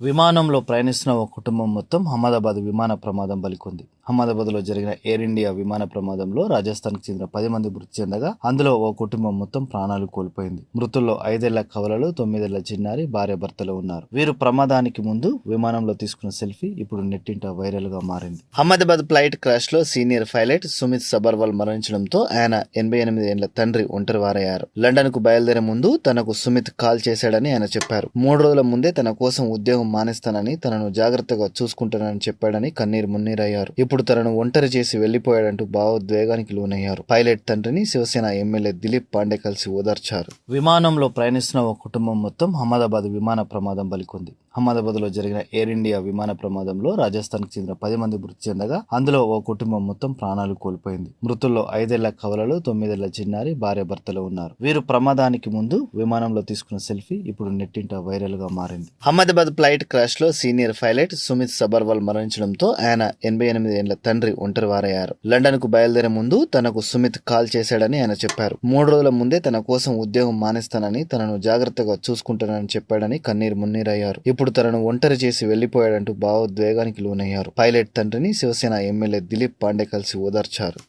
విమానంలో ప్రయాణిస్తున్న ఓ కుటుంబం మొత్తం అహ్మదాబాద్ విమాన ప్రమాదం బలికొంది అహ్మదాబాద్లో జరిగిన ఎయిర్ ఇండియా విమాన ప్రమాదంలో రాజస్థాన్కి చెందిన పది మంది మృతి చెందగా అందులో ఓ కుటుంబం మొత్తం ప్రాణాలు కోల్పోయింది. మృతుల్లో ఐదేళ్ళ కవలలు తొమ్మిదేళ్ళ చిన్నారి భార్య భర్తలు ఉన్నారు. వీరు ప్రమాదానికి ముందు విమానంలో తీసుకున్న సెల్ఫీ ఇప్పుడు నెట్టింట వైరల్గా మారింది. అహ్మదాబాద్ ఫ్లైట్ క్రాష్లో సీనియర్ పైలట్ సుమిత్ సబర్వాల్ మరణించడంతో ఆయన ఎనభై ఎనిమిది ఏళ్ళ తండ్రి ఒంటరివారయ్యారు. లండన్కు బయలుదేరే ముందు తనకు సుమిత్ కాల్ చేశాడని ఆయన చెప్పారు. మూడు రోజుల ముందే తన కోసం ఉద్యోగం మానేస్తానని తనను జాగ్రత్తగా చూసుకుంటానని చెప్పాడని కన్నీరు మున్నీరయ్యారు. ఇప్పుడు తనను ఒంటరి చేసి వెళ్ళిపోయాడంటూ భావోద్వేగానికి లోనయ్యారు. పైలట్ తండ్రిని శివసేన ఎమ్మెల్యే దిలీప్ పాండే కలిసి ఓదార్చారు. విమానంలో ప్రయాణిస్తున్న ఓ కుటుంబం మొత్తం అహ్మదాబాద్ విమాన ప్రమాదం బలికొంది. అహ్మదాబాద్లో జరిగిన ఎయిర్ ఇండియా విమాన ప్రమాదంలో రాజస్థాన్కు చెందిన పది మంది మృతి చెందగా అందులో ఓ కుటుంబం మొత్తం ప్రాణాలు కోల్పోయింది. మృతుల్లో ఐదేళ్ళ కవలలు తొమ్మిదేళ్ళ చిన్నారి భార్య భర్తలు ఉన్నారు. వీరు ప్రమాదానికి ముందు విమానంలో తీసుకున్న సెల్ఫీ ఇప్పుడు నెట్టింట వైరల్గా మారింది. అహ్మదాబాద్ ఫ్లైట్ ఫ్లైట్ క్రాష్లో సీనియర్ పైలట్ సుమిత్ సబర్వాల్ మరణించడంతో ఆయన ఎనభై ఎనిమిది ఏళ్ళ తండ్రి ఒంటరి వారయ్యారు లండన్కు బయలుదేరే ముందు తనకు సుమిత్ కాల్ చేశాడని ఆయన చెప్పారు. మూడు రోజుల ముందే తన కోసం ఉద్యోగం మానేస్తానని తనను జాగ్రత్తగా చూసుకుంటానని చెప్పాడని కన్నీరు మున్నీరయ్యారు. ఇప్పుడు తనను ఒంటరి చేసి వెళ్ళిపోయాడంటూ భావోద్వేగానికి లోనయ్యారు. పైలట్ తండ్రిని శివసేన ఎమ్మెల్యే దిలీప్ పాండే కలిసి ఓదార్చారు.